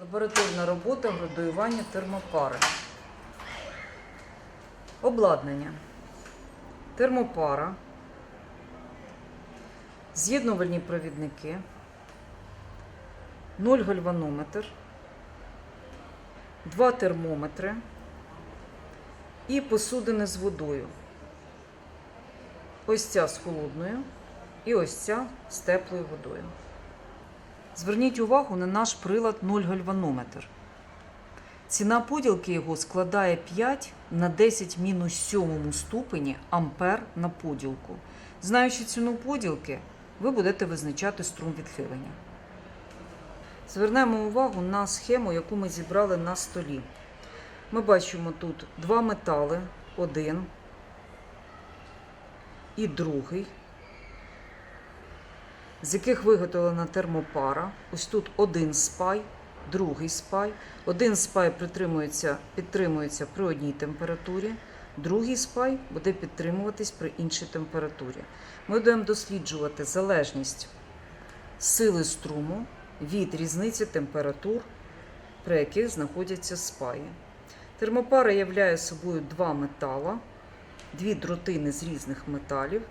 Лабораторна робота градуювання термопари. Обладнання. Термопара. З'єднувальні провідники. 0 гальванометр. Два термометри. І посудини з водою. Ось ця з холодною і ось ця з теплою водою. Зверніть увагу на наш прилад 0 гальванометр. Ціна поділки його складає 5 на 10 мінус 7 ступені ампер на поділку. Знаючи ціну поділки, ви будете визначати струм відхилення. Звернемо увагу на схему, яку ми зібрали на столі. Ми бачимо тут два метали, один і другий з яких виготовлена термопара. Ось тут один спай, другий спай. Один спай притримується, підтримується при одній температурі, другий спай буде підтримуватись при іншій температурі. Ми будемо досліджувати залежність сили струму від різниці температур, при яких знаходяться спаї. Термопара являє собою два метала, дві дротини з різних металів,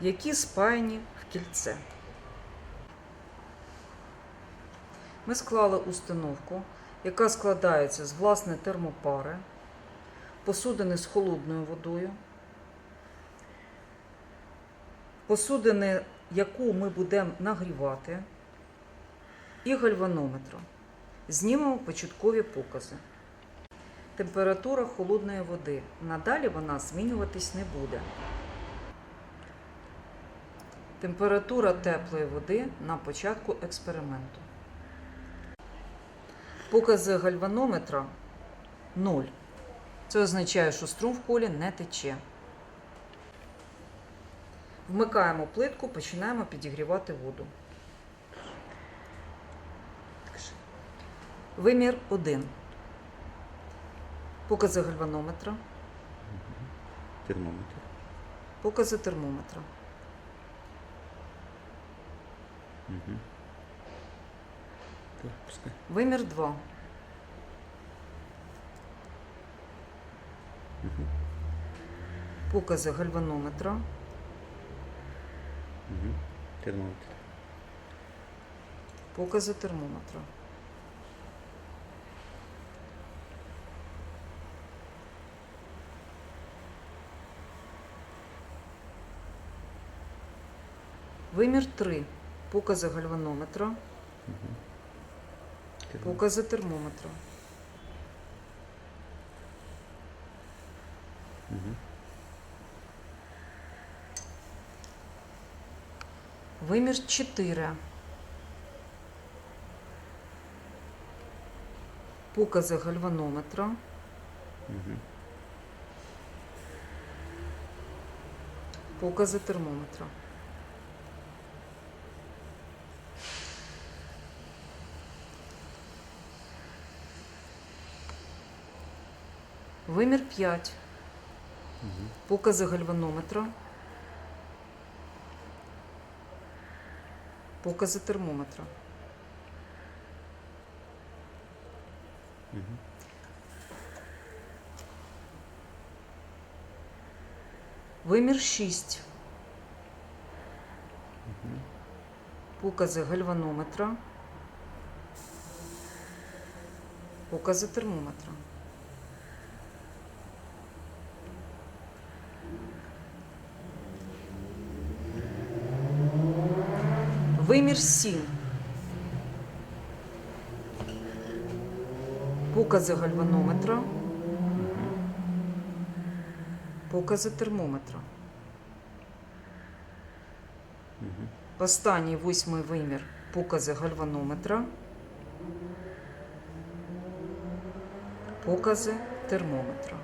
які спаяні в кільце. Ми склали установку, яка складається з власне термопари, посудини з холодною водою, посудини, яку ми будемо нагрівати, і гальванометру. Знімемо початкові покази. Температура холодної води. Надалі вона змінюватись не буде. Температура теплої води на початку експерименту. Покази гальванометра 0. Це означає, що струм в колі не тече. Вмикаємо плитку, починаємо підігрівати воду. Вимір 1. Покази гальванометра, Термометр. покази термометра. Угу. Вимір 2. Угу. Покази гальванометра, Угу. Термометр. покази термометра. Вимір 3. Покази гальванометра, Угу. Термометр. покази термометра. Угу. Вимір 4. Покази гальванометра, Угу. покази термометра. Вимір 5. Угу. Покази гальванометра. Покази термометра. Угу. Вимір 6. Угу. Покази гальванометра. Покази термометра. Вимір 7. Покази гальванометра. Покази термометра. Останній восьмий вимір покази гальванометра. Покази термометра.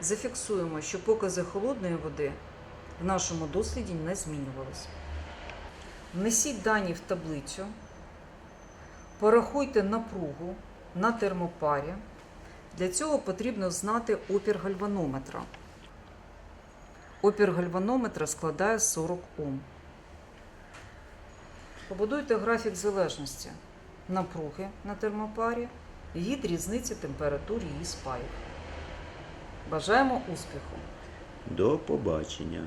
Зафіксуємо, що покази холодної води в нашому досліді не змінювалися. Внесіть дані в таблицю, порахуйте напругу на термопарі. Для цього потрібно знати опір гальванометра. Опір гальванометра складає 40 Ом. Побудуйте графік залежності напруги на термопарі від різниці температур її спаїв. Бажаємо успіху! До побачення.